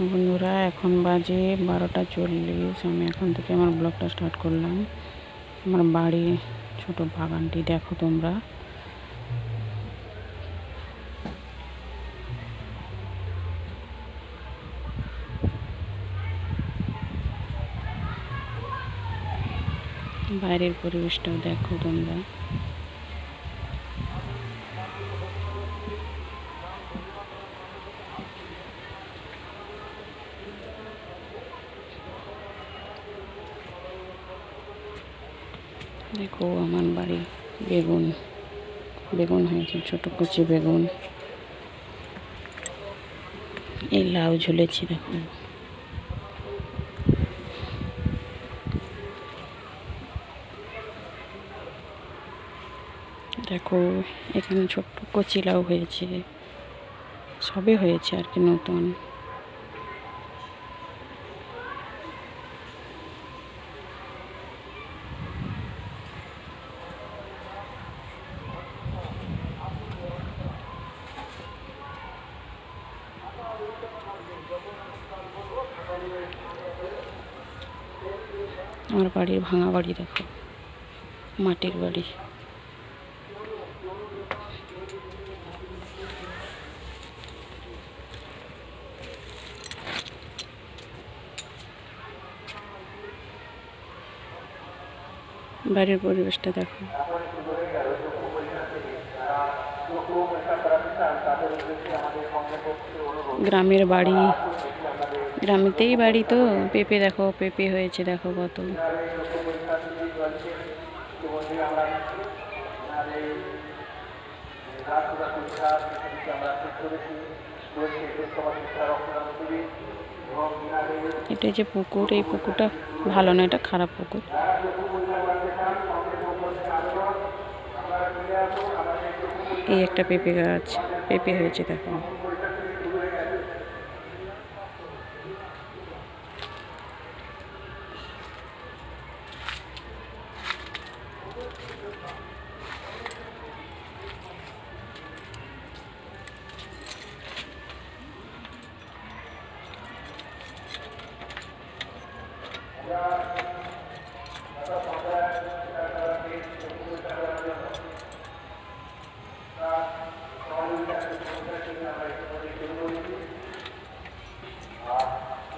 বন্ধুরা, এখন বাজে বারোটা চল্লিশ। আমি এখন থেকে আমার ব্লগটা স্টার্ট করলাম। আমার বাড়ি ছোট বাগানটি, দেখো তোমরা। বাইরের পরিবেশটাও দেখো তোমরা। দেখো আমার বাড়ি বেগুন বেগুন হয়েছে, ছোট কুচি বেগুন। এই লাউ ঝুলেছি দেখো। দেখো, এখানে ছোট্ট কচি লাউ হয়েছে। সবে হয়েছে আর কি নতুন। আমার বাড়ির ভাঙা বাড়ি দেখো মাটির বাড়ি। বাড়ির পরিবেশটা দেখো। গ্রামের বাড়ি। গ্রামেতেই বাড়ি তো। পেঁপে দেখো, পেঁপে হয়েছে, দেখো কত। এটা যে পুকুর, এই পুকুরটা ভালো না এটা খারাপ পুকুর। এই একটা পেঁপে গাছ পেঁপে হয়েছে দেখো।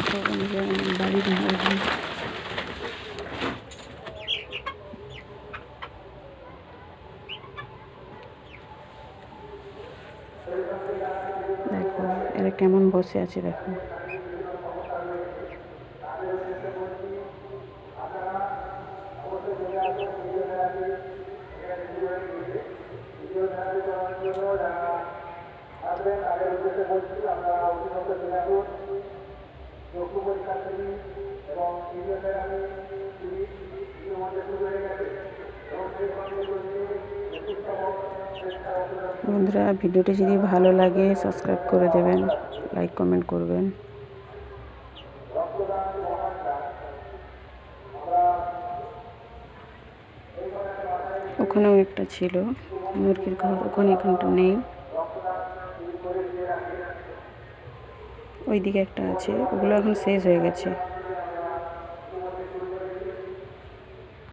দেখো বন্ধুরা, আমার বাড়ির বাগান। এরা কেমন বসে আছে দেখো। বন্ধুরা, ভিডিওটি যদি ভালো লাগে সাবস্ক্রাইব করে দেবেন লাইক কমেন্ট করবেন। ওখানেও একটা ছিল, মুরগির ঘর, ওখানে এখানটা নেই। ওইদিকে একটা আছে, ওগুলো এখন শেষ হয়ে গেছে।